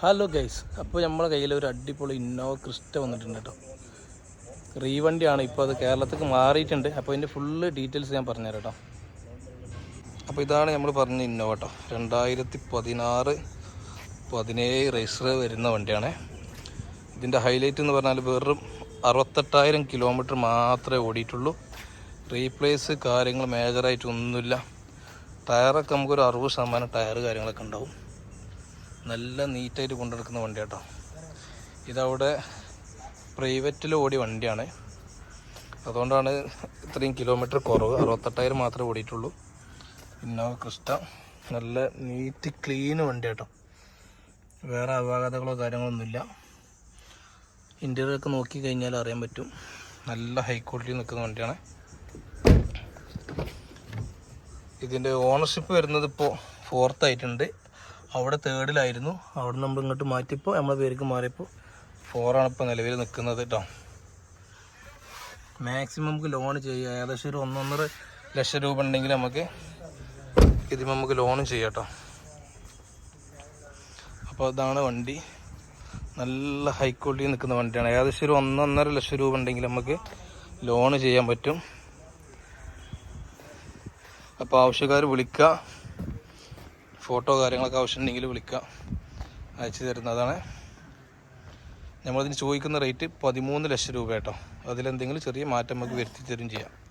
Hello guys അപ്പോൾ നമ്മുടെ കയ്യിൽ ഒരു അടിപൊളി ഇന്നോവ ക്രിസ്റ്റ വന്നിട്ടുണ്ട് കേട്ടോ റീവണ്ടിയാണ്. ഇപ്പോൾ അത് കേരളത്തിൽ മാറിയിട്ടുണ്ട്. അപ്പോൾ അതിന്റെ ഫുള്ള് ഡീറ്റെയിൽസ് ഞാൻ പറഞ്ഞുതരാം കേട്ടോ അപ്പോൾ ഇതാണ് നമ്മൾ പറഞ്ഞ ഇന്നോവ കേട്ടോ രണ്ടായിരത്തി പതിനാറ് പതിനേഴ് രജിസ്റ്റർ വരുന്ന വണ്ടിയാണ്. ഇതിന്റെ ഹൈലൈറ്റ് എന്ന് പറഞ്ഞാൽ വെറും അറുപത്തെട്ടായിരം കിലോമീറ്റർ മാത്രമേ ഓടിയിട്ടുള്ളൂ. റീപ്ലേസ് കാര്യങ്ങൾ മേജറായിട്ടൊന്നുമില്ല ടയറൊക്കെ നമുക്കൊരു അറുപത് ശതമാനം ടയർ കാര്യങ്ങളൊക്കെ ഉണ്ടാവും. നല്ല നീറ്റായിട്ട് കൊണ്ടെടുക്കുന്ന വണ്ടി കേട്ടോ ഇതവിടെ പ്രൈവറ്റിൽ ഓടിയ വണ്ടിയാണ്. അതുകൊണ്ടാണ് ഇത്രയും കിലോമീറ്റർ കുറവ്. അറുപത്തെട്ടായിരം മാത്രമേ ഓടിയിട്ടുള്ളൂ. ഇന്നോവ ക്രിസ്റ്റ നല്ല നീറ്റ് ക്ലീൻ വണ്ടി കേട്ടോ വേറെ അപാകതകളോ കാര്യങ്ങളൊന്നുമില്ല. ഇന്റീരിയറൊക്കെ നോക്കി കഴിഞ്ഞാൽ അറിയാൻ പറ്റും. നല്ല ഹൈ ക്വാളിറ്റി നിൽക്കുന്ന വണ്ടിയാണ്. ഇതിന്റെ ഓണർഷിപ്പ് വരുന്നത് ഇപ്പോൾ ഫോർത്ത് ആയിട്ടുണ്ട്. അവിടെ തേർഡിലായിരുന്നു അവിടെ നമ്മൾ ഇങ്ങോട്ട് മാറ്റിയപ്പോൾ നമ്മളെ പേർക്ക് മാറിയപ്പോൾ ഫോറാണ് ഇപ്പോൾ നിലവിൽ നിൽക്കുന്നത് കേട്ടോ മാക്സിമം നമുക്ക് ലോൺ ചെയ്യാം. ഏകദേശം ഒരു ഒന്നൊന്നര ലക്ഷം രൂപ ഉണ്ടെങ്കിൽ നമുക്ക് ഇതിന് നമുക്ക് ലോൺ ചെയ്യാം കേട്ടോ അപ്പോൾ അതാണ് വണ്ടി. നല്ല ഹൈ ക്വാളിറ്റി നിൽക്കുന്ന വണ്ടിയാണ്. ഏകദേശം ഒരു ഒന്നൊന്നര ലക്ഷം രൂപ ഉണ്ടെങ്കിൽ നമുക്ക് ലോണ് ചെയ്യാൻ പറ്റും. അപ്പോൾ ആവശ്യക്കാർ വിളിക്കുക ഫോട്ടോ കാര്യങ്ങളൊക്കെ ആവശ്യമുണ്ടെങ്കിൽ വിളിക്കാം. അയച്ചു തരുന്നതാണ്. നമ്മളതിന് ചോദിക്കുന്ന റേറ്റ് പതിമൂന്ന് ലക്ഷം രൂപ കേട്ടോ. അതിലെന്തെങ്കിലും ചെറിയ മാറ്റം നമുക്ക് വരുത്തി തരും ചെയ്യാം.